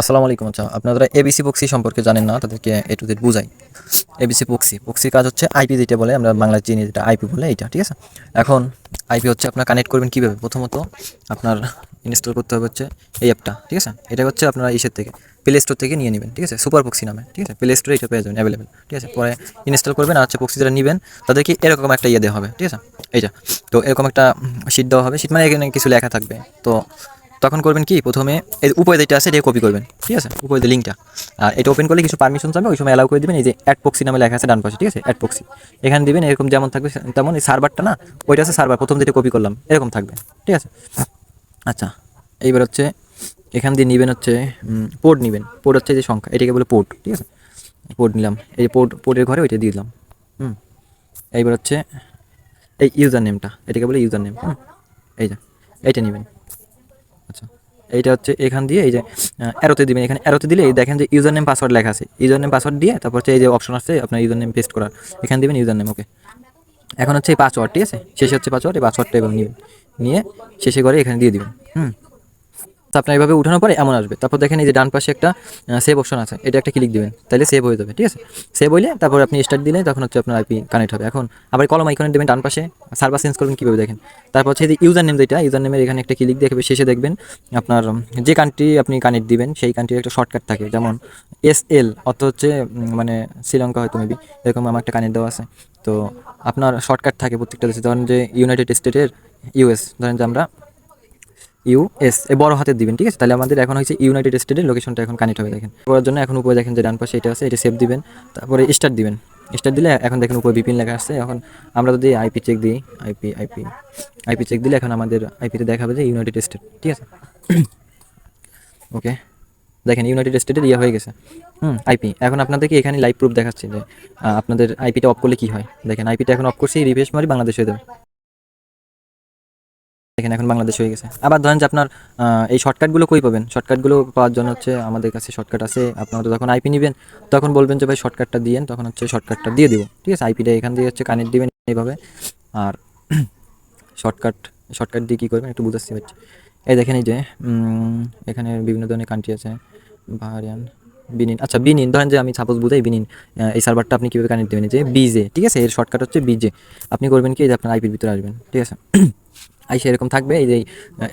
আসসালামু আলাইকুম আচ্ছা আপনারা এবিসি পক্সি সম্পর্কে জানেন না, তাদেরকে এ টু বুঝাই। এবিসি পক্সি পক্সির কাজ হচ্ছে আইপি যেটা বলে, আমরা বাংলা চিনি যেটা আইপি বলে এইটা ঠিক আছে? এখন আইপি হচ্ছে আপনার কানেক্ট করবেন কীভাবে? প্রথমত আপনার ইনস্টল করতে হবে হচ্ছে এই অ্যাপটা ঠিক আছে? এটা হচ্ছে আপনারা ইসের থেকে প্লে স্টোর থেকে নিয়ে নেবেন, ঠিক আছে? সুপার পক্সি নামে, ঠিক আছে? প্লে স্টোরে এটা পেয়ে যাবেন অ্যাভেলেবেল ঠিক আছে? পরে ইনস্টল করবেন, আর হচ্ছে পক্সি যারা নেবেন, তাদেরকে এরকম একটা ইয়ে দেওয়া হবে, ঠিক আছে? এইটা তো এরকম একটা শিট দেওয়া হবে শিট মানে এখানে কিছু লেখা থাকবে, তো তখন করবেন কি? প্রথমে এই উপরে যেটা আছে এটা কপি করবেন। ঠিক আছে? উপরে যে লিঙ্কটা আর এটা ওপেন করলে কিছু পারমিশন চাবে ওই সময় অ্যালাউ করে দিবেন। এই যে অ্যাড পক্সি নামে লেখা আছে, ডান পাশে, ঠিক আছে? অ্যাড পক্সি এখানে দিবেন, এরকম যেমন থাকবে, তেমন এই সার্ভারটা না, ওইটা আছে সার্ভার প্রথম যেটা কপি করলাম, এরকম থাকবে। ঠিক আছে? আচ্ছা এইবার হচ্ছে এখান দিয়ে নেবেন হচ্ছে পোর্ট নেবেন। পোর্ট হচ্ছে যে সংখ্যা, এটাকে বলে পোর্ট ঠিক আছে? পোর্ট নিলাম, এই পোর্ট পোর্টের ঘরে ওইটা দিয়ে দিলাম, হুম? এইবার হচ্ছে এই ইউজার নেমটা এটাকে বলে ইউজার নেম হুম? এই যে, এইটা নেবেন। আচ্ছা। এইটা হচ্ছে এখান দিয়ে এই যে অ্যারোতে দিবেন। এখানে অ্যারোতে দিলে দেখেন যে ইউজার নেম পাসওয়ার্ড লেখা আছে। ইউজার নেম পাসওয়ার্ড দিয়ে তারপর হচ্ছে এই যে অপশন আসছে আপনার ইউজার নেম পেস্ট করার। এখানে দিবেন ইউজার নেম ওকে এখন হচ্ছে এই পাসওয়ার্ড ঠিক আছে? শেষে হচ্ছে পাসওয়ার্ড এই পাসওয়ার্ডটা এবং নেবেন নিয়ে শেষে করে এখানে দিয়ে দিবেন। হুম? তো আপনার এইভাবে উঠানোর পরে এমন আসবে। তারপর দেখেন এই যে ডান পাশে একটা সেভ অপশন আছে। এটা একটা ক্লিক দিবেন। তাহলে সেভ হয়ে যাবে, ঠিক আছে? সেভ হইলে তারপর আপনি স্টার্ট দিলে তখন হচ্ছে আপনার আইপি কানেক্ট হবে। এখন আবার কলম আইকনে দেবেন ডান পাশে সার্ভার চেঞ্জ করবেন কীভাবে দেখেন? তারপর হচ্ছে যে ইউজার নেম যেটা ইউজার নেমের এখানে একটা ক্লিক দেখবে শেষে দেখবেন আপনার যে কান্ট্রি আপনি কানেক্ট দিবেন, সেই কান্ট্রির একটা শর্টকাট থাকে। যেমন এস এল অত হচ্ছে মানে শ্রীলঙ্কা হয়তো মেবি এরকম আমার একটা কানেক্ট দেওয়া আছে। তো আপনার শর্টকাট থাকে প্রত্যেকটা দেশে। ধরেন যে ইউনাইটেড স্টেটের ইউএস ধরেন যে আমরা ইউএস এ বড় হাতে দিবেন, ঠিক আছে? তাহলে আমাদের এখন হচ্ছে ইউনাইটেড স্টেটের লোকেশনটা এখন কানেক্ট হবে, দেখেন। করার জন্য এখন উপরে দেখেন যে ডান পাশে এটা আছে, এটা সেভ দিবেন। তারপরে স্টার্ট দিবেন। স্টার্ট দিলে এখন দেখেন উপরে বিপিন লেখা আসছে এখন আমরা যদি আইপি চেক দিই আইপি আইপি আইপি চেক দিলে এখন আমাদের আইপিতে দেখাবে যে ইউনাইটেড স্টেট ঠিক আছে? ওকে দেখেন ইউনাইটেড স্টেটের ইয়ে হয়ে গেছে। হুম আইপি এখন আপনাদেরকে এখানে লাইভ প্রুফ দেখাচ্ছি যে আপনাদের আইপিটা অফ করলে কি হয়? দেখেন আইপিটা এখন অফ করছি রিফ্রেশ মারি, বাংলাদেশ হয়ে যাবে। দেখেন এখন বাংলাদেশ হয়ে গেছে। আবার ধরেন যে আপনার এই শর্টকাটগুলো কই পাবেন? শর্টকাটগুলো পাওয়ার জন্য হচ্ছে আমাদের কাছে শর্টকাট আছে। আপনারা যখন আইপি নেবেন, তখন বলবেন যে, ভাই শর্টকাটটা দিয়েন। তখন হচ্ছে শর্টকাটটা দিয়ে দেবো। ঠিক আছে? আইপিটা এখান দিয়ে হচ্ছে কানেক্ট দিবেন এইভাবে। আর শর্টকাট শর্টকাট দিয়ে কী করবেন? একটু বুঝাচ্ছি হচ্ছে এই দেখেন এই যে এখানে বিভিন্ন ধরনের কান্ট্রি আছে। বাহারিয়ান বিনিন আচ্ছা বিনিন ধরেন যে আমি সাপোজ বুঝাই বিনিন এই সার্ভারটা আপনি কীভাবে কানেক্ট দেবেন? যে বিজে ঠিক আছে? এর শর্টকাট হচ্ছে বিজে আপনি করবেন কি? যে আপনার আইপির ভিতরে আসবেন। ঠিক আছে? আইসে এরকম থাকবে, এই যে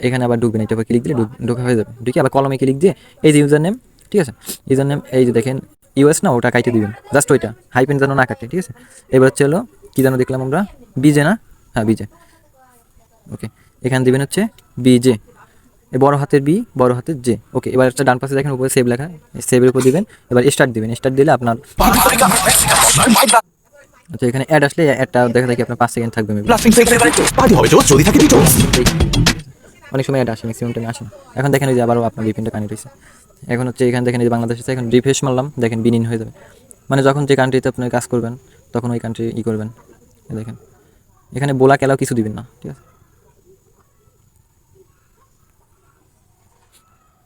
এখানে আবার ঢুকবেন এটা ক্লিক দিলে ঢুক- হয়ে যাবে। ঢুকে আবার কলমে ক্লিক দিয়ে এই যে ইউজার নেম ঠিক আছে? ইউজার নেম এই যে দেখেন ইউএস না, ওটা কাইটে দিবেন। জাস্ট ওইটা হাইপেন যেন না কাটে, ঠিক আছে? এবার হচ্ছে হলো, কী যেন দেখলাম আমরা? বিজে না? হ্যাঁ বিজে ওকে এখানে দিবেন হচ্ছে বিজে বড় হাতের বি বড় হাতের জে ওকে এবার একটা ডান পাশে দেখেন উপরে সেভ লেখা সেভের উপর দিবেন, এবার স্টার্ট দিবেন। স্টার্ট দিলে আপনার আচ্ছা এখানে অ্যাড আসলে অ্যাডটা দেখা যায় আপনার পাঁচ সেকেন্ড থাকবে যদি থাকে অনেক সময় এটা আসে ম্যাক্সিমাম টাইমে আসে এখন দেখেন যে আবারও আপনার বিপিনটা কানেক্ট হয়েছে এখন হচ্ছে এখানে দেখেন যে বাংলাদেশ আছে এখন রিফ্রেশ মারলাম দেখেন বিনিন হয়ে যাবে। মানে যখন যে কান্ট্রিতে আপনি কাজ করবেন তখন ওই কান্ট্রি ই করবেন। দেখেন। এখানে বোলা কেলাও কিছু দিবেন না ঠিক আছে?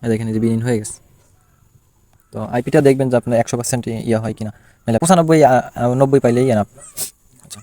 এই দেখেন যে বিনিন হয়ে গেছে। তো আইপিটা দেখবেন যে আপনার একশো পার্সেন্ট ইয়ে হয় কিনা। নাহলে পঁচানব্বই নব্বই পাইলেই এনাফ আচ্ছা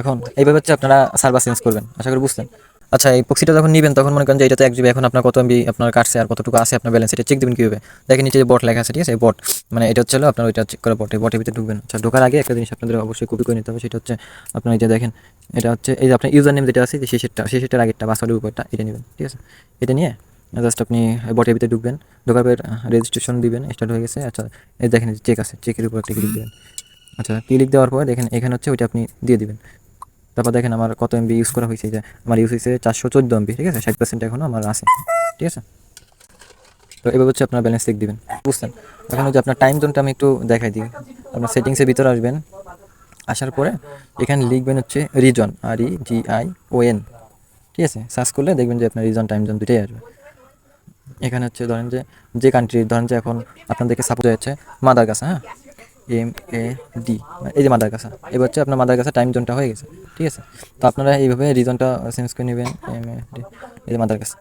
এখন এইভাবে হচ্ছে আপনারা সার্ভার চেঞ্জ করবেন, আশা করি বুঝলেন। আচ্ছা এই পক্সিটা যখন নেবেন, তখন মনে করেন যে এটাতে এক জিবি এখন আপনার কত এমবি আপনার কাটছে আর কতটুকু আছে আপনার ব্যালেন্স এটা চেক দেবেন কীভাবে। দেখেন নিচে যে বট লেখা আছে, ঠিক আছে? বট মানে এটা হচ্ছে আপনার ওইটা চেক করা বট এই বটের ভিতরে ঢুকবেন। আচ্ছা ঢোকার আগে একটা জিনিস আপনাদের অবশ্যই কপি করে নিতে হবে, সেটা হচ্ছে আপনার যে দেখেন, এটা হচ্ছে এই যে আপনার ইউজার নেম যেটা আছে যে শেষেরটা শেষেরটার আগেরটা পাসওয়ার্ডের উপরটা, এটা নেবেন, ঠিক আছে? এটা নিয়ে জাস্ট আপনি বটের ভিতরে ঢুকবেন ঢোকার পর রেজিস্ট্রেশন দিবেন স্টার্ট হয়ে গেছে। আচ্ছা এই দেখেন চেক আছে চেকের উপর একটা ক্লিক দিবেন। আচ্ছা ক্লিক দেওয়ার পর দেখেন এখানে হচ্ছে ওইটা আপনি দিয়ে দিবেন। তারপর দেখেন আমার কত এমবি ইউজ করা হয়েছে যে আমার ইউজ হয়েছে চারশো চোদ্দ এমবি ঠিক আছে? ষাট পার্সেন্ট এখনও আমার আছে ঠিক আছে? তো এবার হচ্ছে আপনার ব্যালেন্স চেক দিবেন বুঝছেন? এখন হচ্ছে আপনার টাইম জোনটা আমি একটু দেখাই দিই। আপনার সেটিংসের ভিতরে আসবেন আসার পরে এখানে লিখবেন হচ্ছে region R E G I O N ঠিক আছে? সার্চ করলে দেখবেন যে আপনার রিজন টাইম জোন দুটোই আসবে। এখানে হচ্ছে ধরেন যে যে কান্ট্রি ধরেন যে এখন আপনাদেরকে সাপোজ হচ্ছে মাদারগাছা হ্যাঁ? এম এ ডি এই যে মাদারগাছা। এবার হচ্ছে আপনার মাদারগাছা টাইম জোনটা হয়ে গেছে, ঠিক আছে? তো আপনারা এইভাবে রিজনটা চেঞ্জ করে নেবেন এম এ ডি এই যে মাদারগাছা।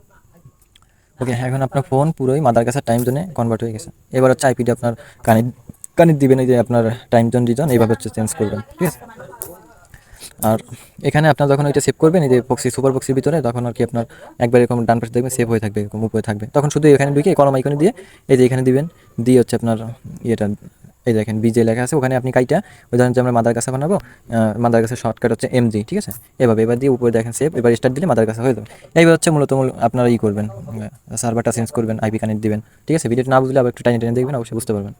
ওকে এখন আপনার ফোন পুরোই মাদার মাদারগাছার টাইম জোনে কনভার্ট হয়ে গেছে। এবার হচ্ছে আইপিডি আপনার কানেক্ট কানেক্ট দিবেন, এই যে আপনার টাইম জোন রিজন এইভাবে হচ্ছে চেঞ্জ করবেন, ঠিক আছে? আর এখানে আপনার যখন ওইটা সেভ করবেন, এই যে বক্সি সুপার বক্সির ভিতরে, তখন আর কি আপনার একবার এরকম ডান পাশে দেখবেন সেভ হয়ে থাকবে, এরকম উপরে থাকবে। তখন শুধু এখানে ঢুকে কলম আইকনে দিয়ে, এই যে এখানে দিবেন, দিয়ে হচ্ছে আপনার ইয়েটা, এই দেখেন বিজে লেখা আছে, ওখানে আপনি কাইটা, ওই ধরেন যে আমরা মাদার কাছে বানাবো মাদার কাছে শর্টকাট হচ্ছে এমজি ঠিক আছে? এভাবে, এবার দিয়ে উপরে দেখেন সেভ এবার স্টার্ট দিলে মাদার কাছে হয়ে যাবে। এইবার হচ্ছে মূলত মূল- আপনারা ই করবেন সার্ভারটা চেঞ্জ করবেন আইপি কানেক্ট দিবেন, ঠিক আছে? ভিডিওটা না বুঝলে আবার একটু টাইনে টেনে দেখবেন, অবশ্যই বুঝতে পারবেন।